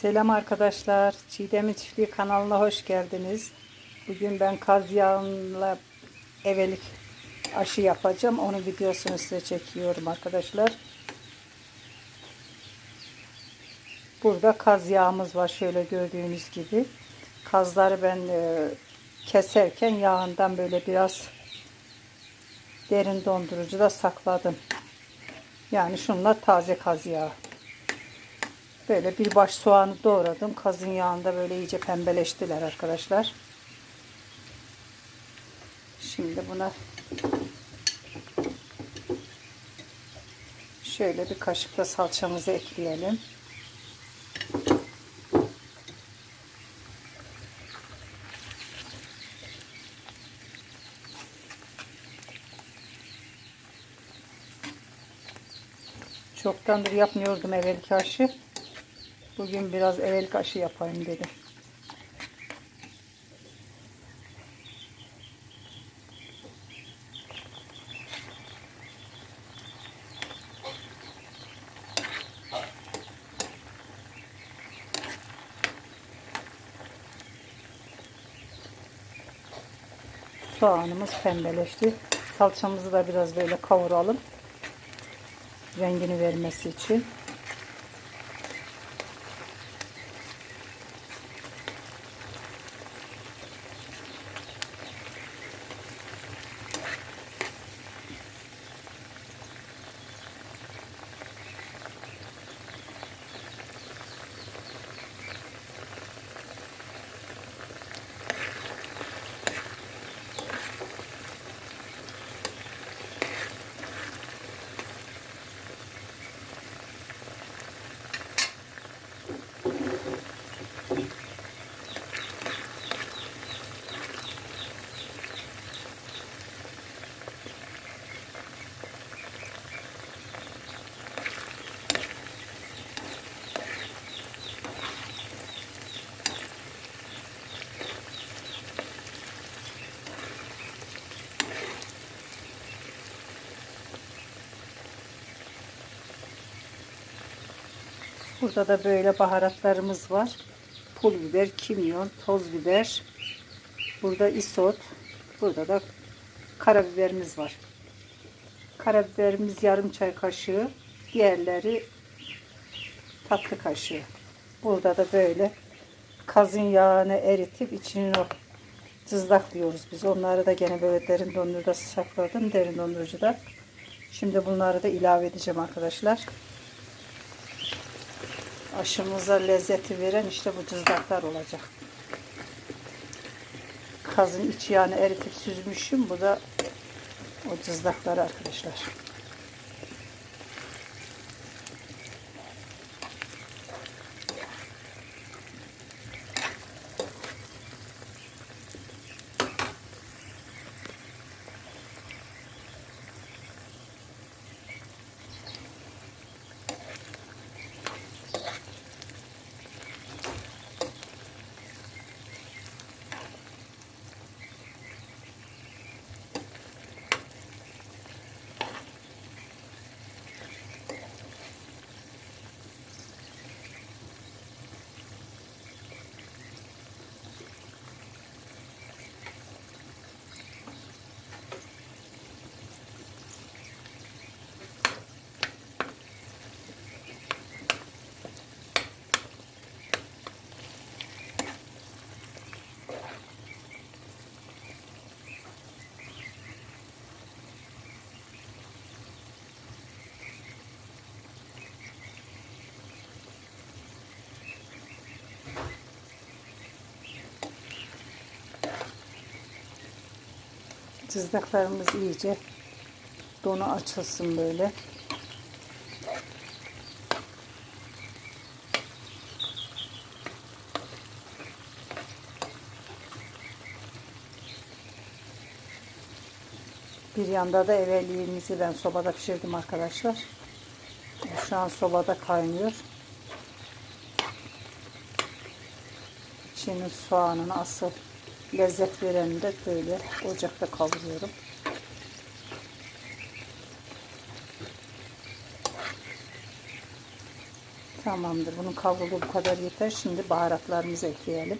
Selam arkadaşlar. Çiğdem'in Çiftliği kanalına hoş geldiniz. Bugün ben kaz yağıyla evelik aşı yapacağım. Onun videosunu size çekiyorum arkadaşlar. Burada kaz yağımız var şöyle gördüğünüz gibi. Kazları ben e, keserken yağından böyle biraz derin dondurucuda sakladım. Yani şunlar taze kaz yağı. Böyle bir baş soğanı doğradım. Kazın yağında böyle iyice pembeleştiler arkadaşlar. Şimdi buna şöyle bir kaşık da salçamızı ekleyelim. Çoktandır yapmıyordum evvelki aşı. Bugün biraz evvelki aşı yapayım dedim. Soğanımız pembeleşti. Salçamızı da biraz böyle kavuralım. Rengini vermesi için. Burada da böyle baharatlarımız var. Pul biber, kimyon, toz biber. Burada isot. Burada da karabiberimiz var. Karabiberimiz yarım çay kaşığı. Diğerleri tatlı kaşığı. Burada da böyle kazın yağını eritip içine o cızlaklıyoruz biz. Onları da gene böyle derin dondurucuda sakladım. Derin dondurucuda. Şimdi bunları da ilave edeceğim arkadaşlar aşımıza lezzeti veren işte bu cızlaklar olacak. Kazın iç yağını eritip süzmüşüm. Bu da o cızlakları arkadaşlar. Cızlaklarımız iyice donu açılsın böyle. Bir yanda da evvelliğimizi ben sobada pişirdim arkadaşlar. Şu an sobada kaynıyor. İçinin soğanını asıl lezzet vereni de böyle ocakta kavuruyorum. Tamamdır. Bunun kavrulduğu bu kadar yeter. Şimdi baharatlarımızı ekleyelim.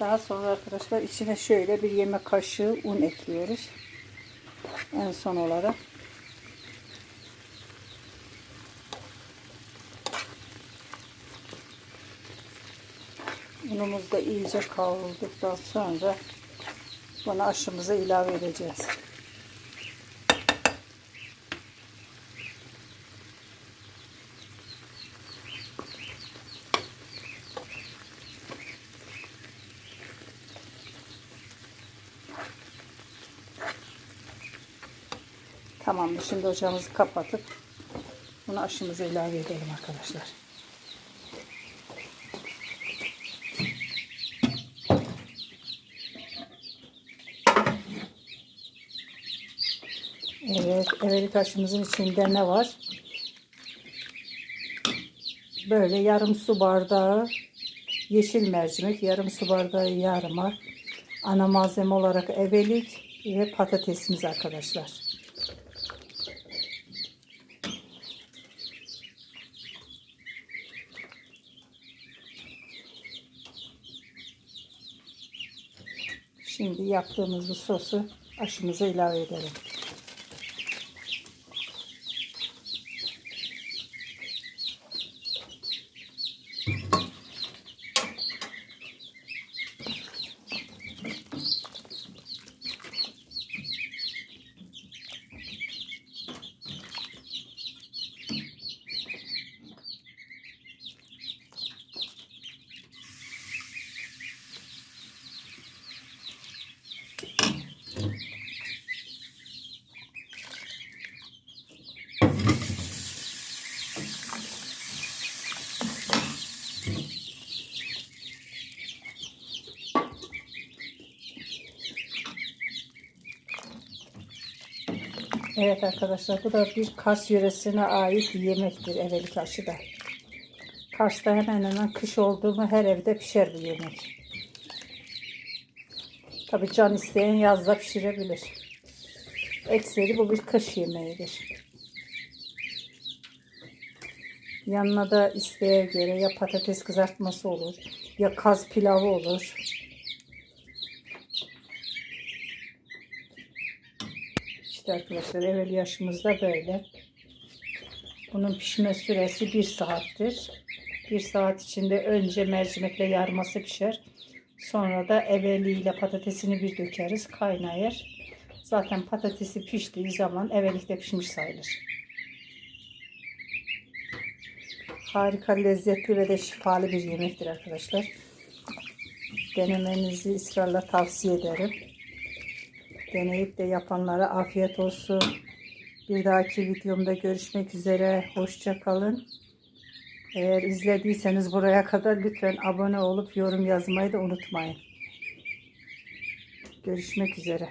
Daha sonra arkadaşlar içine şöyle bir yemek kaşığı un ekliyoruz. En son olarak. Unumuz da iyice kavrulduktan sonra bunu aşımıza ilave edeceğiz. Tamamdır. Şimdi ocağımızı kapatıp bunu aşımıza ilave edelim arkadaşlar. Evet, evelik aşımızın içinde ne var? Böyle yarım su bardağı yeşil mercimek, yarım su bardağı yarma, ana malzeme olarak evelik ve patatesimiz arkadaşlar. Şimdi yaptığımız bu sosu aşımıza ilave edelim. Evet arkadaşlar bu da bir Kars yöresine ait yemektir evelik aşı da. Kars'ta hemen hemen kış oldu mu her evde pişer bu yemek. Tabi can isteyen yazda pişirebilir. Ekseri bu bir kış yemeğidir. Yanına da isteğe göre ya patates kızartması olur ya kaz pilavı olur. İşte arkadaşlar evvel yaşımızda böyle. Bunun pişme süresi bir saattir. Bir saat içinde önce mercimekle yarması pişer. Sonra da evveliyle patatesini bir dökeriz. Kaynayır. Zaten patatesi piştiği zaman evvelikte pişmiş sayılır. Harika lezzetli ve de şifalı bir yemektir arkadaşlar. Denemenizi ısrarla tavsiye ederim. Deneyip de yapanlara afiyet olsun. Bir dahaki videomda görüşmek üzere. Hoşça kalın. Eğer izlediyseniz buraya kadar lütfen abone olup yorum yazmayı da unutmayın. Görüşmek üzere.